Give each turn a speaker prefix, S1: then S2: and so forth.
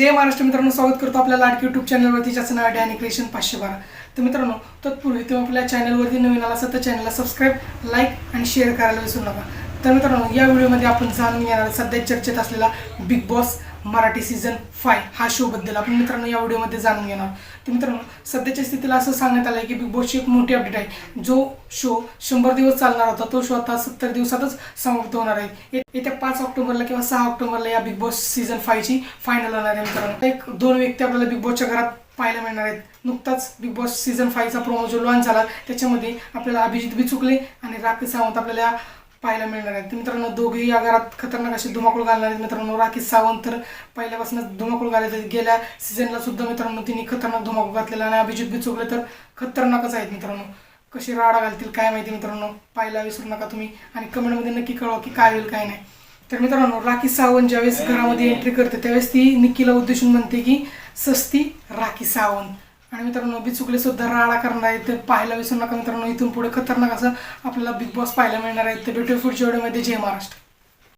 S1: जय महाराष्ट्र मित्रांनो स्वागत करतो आपल्या लाडकी युट्यूब चॅनलवरती ज्याचं नाव आहे डॅनी क्रिएशन पाचशे बारा. तर मित्रांनो तत्पूर्वी तुम्ही आपल्या चॅनलवरती नवीन आला असं तर चॅनलला सबस्क्राईब लाईक आणि शेअर करायला विसरू नका. तर मित्रांनो या व्हिडिओमध्ये आपण जाणून घेणार सध्या चर्चेत असलेला Bigg Boss Marathi season five हा शोबद्दल आपण मित्रांनो या व्हिडिओमध्ये जाणून घेणार तर मित्रांनो सध्याच्या स्थितीला असं सांगण्यात आलं आहे की बिग बॉसची एक मोठी अपडेट आहे. जो शो शंभर दिवस चालणार होता तो शो आता सत्तर दिवसातच समाप्त होणार आहे. येत्या पाच ऑक्टोबरला किंवा सहा ऑक्टोबरला या बिग बॉस सीझन फायची फायनल होणार आहे मित्रांनो. एक दोन व्यक्ती आपल्याला बिग बॉसच्या घरात पाहायला मिळणार आहेत. नुकताच बिग बॉस सीझन फायचा प्रोमो जो लॉन्च झाला त्याच्यामध्ये आपल्याला अभिजित बिचुकले आणि राकेश सावंत आपल्याला पाहायला मिळणार आहेत मित्रांनो दोघेही या घरात खतरनाक असे धुमाकूळ घालणार आहेत. मित्रांनो राखी सावंत तर पहिल्यापासूनच धुमाकूळ घालत आहेत. गेल्या सीझनला सुद्धा मित्रांनो तिने खतरनाक धुमाकूळ घातलेला आणि अभिजित बिचुकले तर खतरनाकच आहेत मित्रांनो. कशी राडा घालतील काय माहिती मित्रांनो? पाहायला विसरू नका तुम्ही आणि कमेंटमध्ये नक्की कळवा की काय होईल काय नाही. तर मित्रांनो राखी सावंत ज्यावेळेस घरामध्ये एंट्री करते त्यावेळेस ती निक्कीला उद्देशून म्हणते की सस्ती राखी सावंत. आणि मित्रांनो बिचुकले सुद्धा राडा करणार आहेत. पाहायला विसरू नका मित्रांनो इथून पुढे खतरनाक असं बिग बॉस पाहायला मिळणार आहेत ते भेटू पुढच्या व्हिडिओमध्ये जय महाराष्ट्र.